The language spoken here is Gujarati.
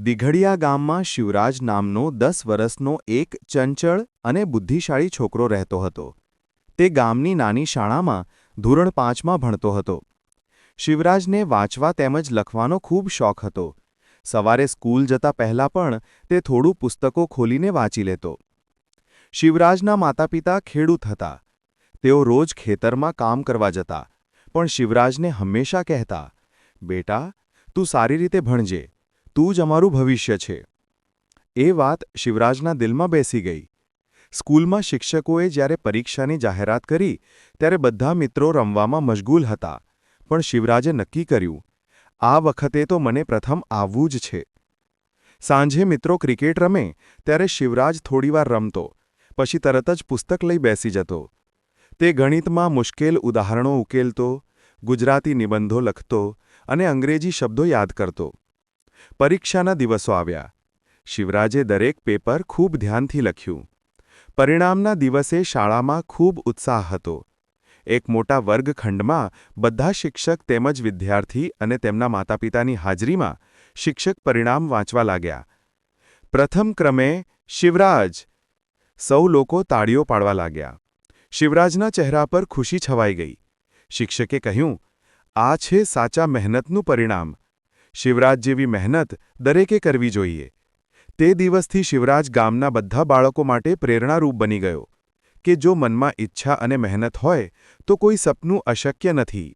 દિઘડિયા ગામમાં શિવરાજ નામનો દસ વર્ષનો એક ચંચળ અને બુદ્ધિશાળી છોકરો રહેતો હતો. તે ગામની નાની શાળામાં ધોરણ પાંચમાં ભણતો હતો. શિવરાજને વાંચવા તેમજ લખવાનો ખૂબ શોખ હતો. સવારે સ્કૂલ જતા પહેલાં પણ તે થોડું પુસ્તકો ખોલીને વાંચી લેતો. શિવરાજના માતાપિતા ખેડૂત હતા. તેઓ રોજ ખેતરમાં કામ કરવા જતા, પણ શિવરાજને હંમેશા કહેતા, બેટા, તું સારી રીતે ભણજે. તું જ અમારું ભવિષ્ય છે. એ વાત શિવરાજના દિલમાં બેસી ગઈ. સ્કૂલમાં શિક્ષકોએ જ્યારે પરીક્ષાની જાહેરાત કરી, ત્યારે બધા મિત્રો રમવામાં મશગુલ હતા, પણ શિવરાજે નક્કી કર્યું, આ વખતે તો મને પ્રથમ આવવું જ છે. સાંજે મિત્રો ક્રિકેટ રમે, ત્યારે શિવરાજ થોડીવાર રમતો, પછી તરત જ પુસ્તક લઈ બેસી જતો. તે ગણિતમાં મુશ્કેલ ઉદાહરણો ઉકેલતો, ગુજરાતી નિબંધો લખતો અને અંગ્રેજી શબ્દો યાદ કરતો. પરીક્ષાના દિવસો આવ્યા. શિવરાજે દરેક પેપર ખૂબ ધ્યાનથી લખ્યું. પરિણામના દિવસે શાળામાં ખૂબ ઉત્સાહ હતો. એક મોટા વર્ગખંડમાં બધા શિક્ષક તેમજ વિદ્યાર્થી અને તેમના માતાપિતાની હાજરીમાં શિક્ષક પરિણામ વાંચવા લાગ્યા. પ્રથમ ક્રમે શિવરાજ સૌ લોકો તાળીઓ પાડવા લાગ્યા. શિવરાજના ચહેરા પર ખુશી છવાઈ ગઈ. શિક્ષકે કહ્યું, આ છે સાચા મહેનતનું પરિણામ. શિવરાજ જેવી મહેનત દરેકે કરવી જોઈએ. તે દિવસથી શિવરાજ ગામના બધા બાળકો માટે પ્રેરણારૂપ બની ગયો કે જો મનમાં ઈચ્છા અને મહેનત હોય, તો કોઈ સપનું અશક્ય નથી.